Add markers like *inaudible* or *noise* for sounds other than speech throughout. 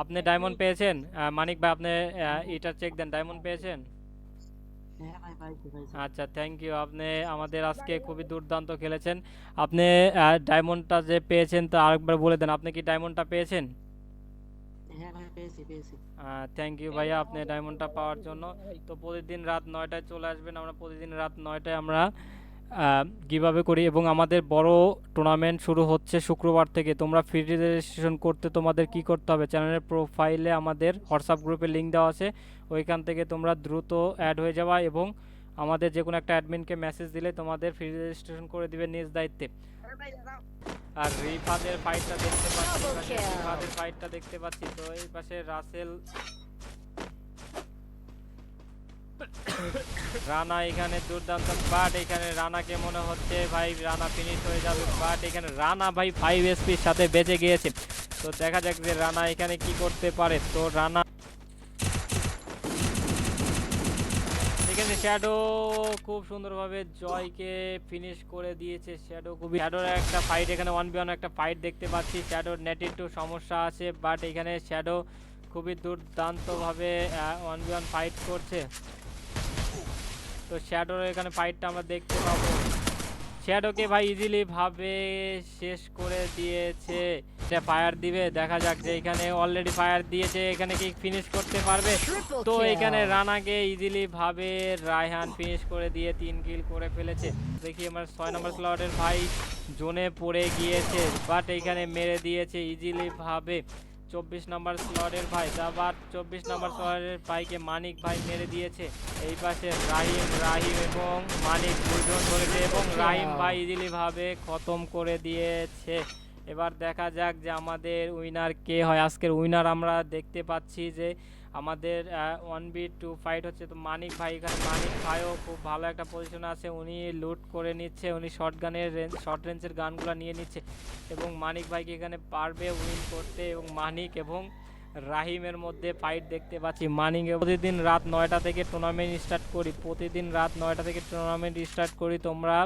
আপনি ডায়মন্ড পেয়েছেন? মানিক ভাই আপনি এটার চেক দেন ডায়মন্ড পেয়েছেন? আচ্ছা থ্যাংক ইউ আপনি আমাদের আজকে খুবই দুর্দান্ত খেলেছেন। আপনি ডায়মন্ডটা যে পেয়েছেন তা আরেকবার বলে দেন আপনি কি ডায়মন্ডটা পেয়েছেন? হ্যাঁ থ্যাংক ইউ ভাইয়া আপনি ডায়মন্ডটা পাওয়ার জন্য। তো প্রতিদিন রাত নয়টায় চলে আসবেন আমরা প্রতিদিন রাত নয়টায় আমরা কীভাবে করি এবং আমাদের বড় টুর্নামেন্ট শুরু হচ্ছে শুক্রবার থেকে। তোমরা ফ্রি রেজিস্ট্রেশন করতে তোমাদের কি করতে হবে? চ্যানেলের প্রোফাইলে আমাদের হোয়াটসঅ্যাপ গ্রুপে লিঙ্ক দেওয়া আছে। ওইখান থেকে তোমরা দ্রুত অ্যাড হয়ে যাবা এবং আমাদের যে কোনো একটা অ্যাডমিনকে মেসেজ দিলে তোমাদের ফ্রি রেজিস্ট্রেশন করে দিবে নিজ দায়িত্বে। আর রিফাদের ফাইটটা দেখতে পাচ্ছি. রিফাদের ফাইটটা দেখতে পাচ্ছি। তো এই পাশে রাসেল *coughs* রানা এখানে দুর্দান্ত বাট এখানে রানাকে মনে হচ্ছে ভাই রানা ফিনিশ হয়ে যাবে বাট এখানে রানা ভাই ফাইভ এসপির সাথে বেঁচে গিয়েছে। তো দেখা যাক যে রানা এখানে কি করতে পারে। তো রানা এখানে শ্যাডো খুব সুন্দরভাবে জয়কে ফিনিশ করে দিয়েছে। শ্যাডো খুবই শ্যাডোর একটা ফাইট এখানে ওয়ান বি ওয়ান একটা ফাইট দেখতে পাচ্ছি। শ্যাডোর নেট একটু সমস্যা আছে বাট এখানে শ্যাডো খুবই দুর্দান্তভাবে ওয়ান বি ওয়ান ফাইট করছে। তো শ্যাডোর এখানে ফাইটটা আমরা দেখতে পাবো। শ্যাডোকে ভাই ইজিলি ভাবে শেষ করে দিয়েছে। এটা ফায়ার দিবে দেখা যাক যে এখানে অলরেডি ফায়ার দিয়েছে এখানে কি ফিনিশ করতে পারবে। তো এখানে রানাকে ইজিলি ভাবে রায়হান ফিনিশ করে দিয়ে তিন কিল করে ফেলেছে। দেখি আমার ছয় নম্বর স্লটের ভাই জোনে পড়ে গিয়েছে বাট এখানে মেরে দিয়েছে ইজিলি ভাবে। চব্বিশ নম্বর স্লটের ভাই আবার চব্বিশ নম্বর স্লটের ভাইকে মানিক ভাই মেরে দিয়েছে। এই পাশে রাহিম রাহিম এবং মানিক দুজন ধরেছে এবং রাহিম ভাই ইজিলিভাবে খতম করে দিয়েছে। এবার দেখা যাক যে আমাদের উইনার কে হয়। আজকের উইনার আমরা দেখতে পাচ্ছি যে আমাদের ওয়ান বি টু ফাইট হচ্ছে। তো মানিক ভাই এখানে, মানিক ভাইও খুব ভালো একটা পজিশনে আছে। উনি লুট করে নিচ্ছে, উনি শর্ট গানের রেঞ্জ শর্ট রেঞ্জের গানগুলো নিয়ে নিচ্ছে। এবং মানিক ভাইকে এখানে পারবে উইন করতে এবং মানিক এবং রাহিমের মধ্যে ফাইট দেখতে পাচ্ছি। মানিক প্রতিদিন রাত নয়টা থেকে টুর্নামেন্ট স্টার্ট করি। প্রতিদিন রাত নয়টা থেকে টুর্নামেন্ট স্টার্ট করি। তোমরা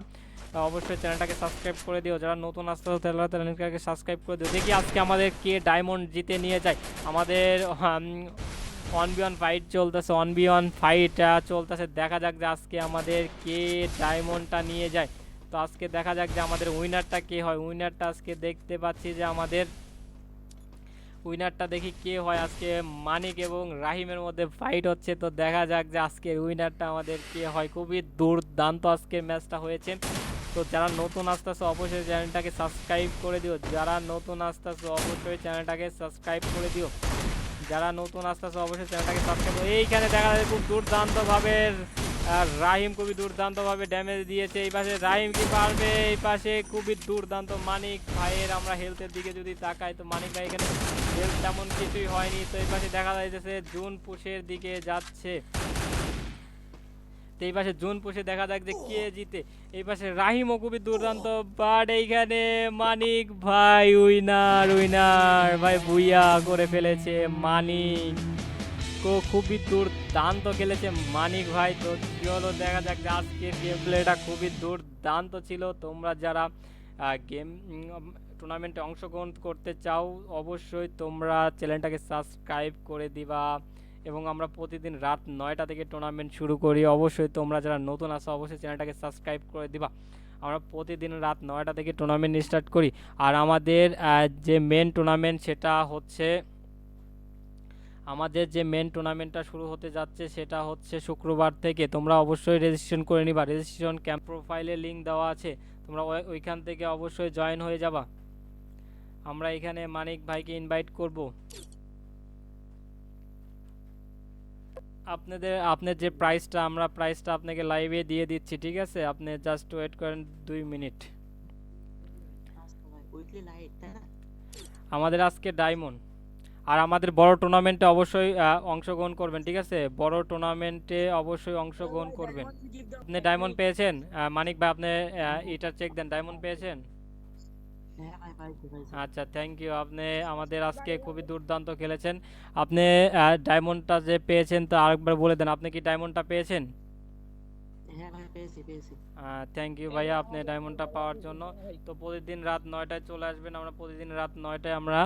অবশ্যই চ্যানেলটাকে সাবস্ক্রাইব করে দিও। যারা নতুন আসতে তারা চ্যানেলটাকে সাবস্ক্রাইব করে দিও। দেখি আজকে আমাদের কে ডায়মন্ড জিতে নিয়ে যায়। আমাদের ওয়ান ফাইট চলতেছে ওয়ান ফাইট চলতেছে। দেখা যাক যে আজকে আমাদের কে ডায়মন্ডটা নিয়ে যায়। তো আজকে দেখা যাক যে আমাদের উইনারটা কে হয়। উইনারটা আজকে দেখতে পাচ্ছি যে আমাদের উইনারটা দেখি কে হয়। আজকে মানিক এবং রাহিমের মধ্যে ফাইট হচ্ছে। তো দেখা যাক যে আজকের উইনারটা আমাদের কে হয়। খুবই দুর্দান্ত আজকের ম্যাচটা হয়েছে। তো যারা নতুন আসতেছে, অবশ্যই চ্যানেলটাকে সাবস্ক্রাইব করে দিও। যারা নতুন আসতেছে, অবশ্যই চ্যানেলটাকে সাবস্ক্রাইব করে দিও। যারা নতুন আস্তে আস্তে অবশ্যই চ্যানেলটাকে সাবস্ক্রাইব করো এইখানে দেখা যায় খুব দুর্দান্তভাবে রাহিম খুবই দুর্দান্তভাবে ড্যামেজ দিয়েছে। এই পাশে রাহিম কি পারবে? এই পাশে খুবই দুর্দান্ত মানিক ভাইয়ের আমরা হেলথের দিকে যদি তাকাই, তো মানিক ভাই এখানে হেলথ তেমন কিছুই হয়নি। তো এই পাশে দেখা যাইতেছে জুন পুষের দিকে যাচ্ছে। তো এই পাশে জুন পুষে দেখা যাক যে কে জিতে। এই পাশে রাহিমও খুবই দুর্দান্ত, বাট এইখানে মানিক ভাই উইনার উইনার। ভাই ভুইয়া করে ফেলেছে মানিক। খুবই দুর্দান্ত খেলেছে মানিক ভাই। তো চলো দেখা যাক যে আজকের গেম প্লেটা খুবই দুর্দান্ত ছিল। তোমরা যারা গেম টুর্নামেন্টে অংশগ্রহণ করতে চাও, অবশ্যই তোমরা চ্যানেলটাকে সাবস্ক্রাইব করে দিবা। এবং আমরা প্রতিদিন রাত নয়টা থেকে টুর্নামেন্ট শুরু করি। অবশ্যই তোমরা যারা নতুন আসো অবশ্যই চ্যানেলটাকে সাবস্ক্রাইব করে দিবা। আমরা প্রতিদিন রাত নয়টা থেকে টুর্নামেন্ট স্টার্ট করি। আর আমাদের যে মেন টুর্নামেন্ট সেটা হচ্ছে, আমাদের যে মেন টুর্নামেন্টটা শুরু হতে যাচ্ছে সেটা হচ্ছে শুক্রবার থেকে। তোমরা অবশ্যই রেজিস্ট্রেশন করে নিবা। রেজিস্ট্রেশন ক্যাম্প প্রোফাইলে লিঙ্ক দেওয়া আছে। তোমরা ওই- ওইখান থেকে অবশ্যই জয়েন হয়ে যাবা। আমরা এখানে মানিক ভাইকে ইনভাইট করব। আপনাদের, আপনার যে প্রাইসটা আমরা প্রাইসটা আপনাকে লাইভে দিয়ে দিচ্ছি, ঠিক আছে? আপনি জাস্ট ওয়েট করেন দুই মিনিট আমাদের আজকে ডায়মন্ড আর আমাদের বড় টুর্নামেন্টে অবশ্যই অংশগ্রহণ করবেন, ঠিক আছে? বড় টুর্নামেন্টে অবশ্যই অংশগ্রহণ করবেন। আপনি ডায়মন্ড পেয়েছেন? মানিক ভাই, আপনি এটার চেক দেন। ডায়মন্ড পেয়েছেন? আচ্ছা থ্যাংক ইউ আপনি আমাদের আজকে খুবই দুর্দান্ত খেলেছেন। আপনি ডায়মন্ডটা যে পেয়েছেন তো আরেকবার বলে দেন। আপনি কি ডায়মন্ডটা পেয়েছেন? হ্যাঁ থ্যাংক ইউ ভাইয়া আপনি ডায়মন্ডটা পাওয়ার জন্য। তো প্রতিদিন রাত নয়টায় চলে আসবেন। আমরা প্রতিদিন রাত নয়টায় আমরা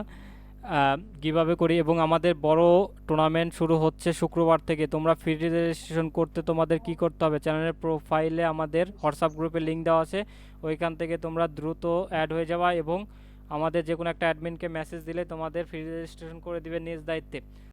কীভাবে করি এবং আমাদের বড় টুর্নামেন্ট শুরু হচ্ছে শুক্রবার থেকে। তোমরা ফ্রি রেজিস্ট্রেশন করতে তোমাদের কি করতে হবে? চ্যানেলের প্রোফাইলে আমাদের হোয়াটসঅ্যাপ গ্রুপে লিঙ্ক দেওয়া আছে। ওইখান থেকে তোমরা দ্রুত অ্যাড হয়ে যাওয়া এবং আমাদের যে কোনো একটা অ্যাডমিনকে মেসেজ দিলে তোমাদের ফ্রি রেজিস্ট্রেশন করে দিবে নিজ দায়িত্বে।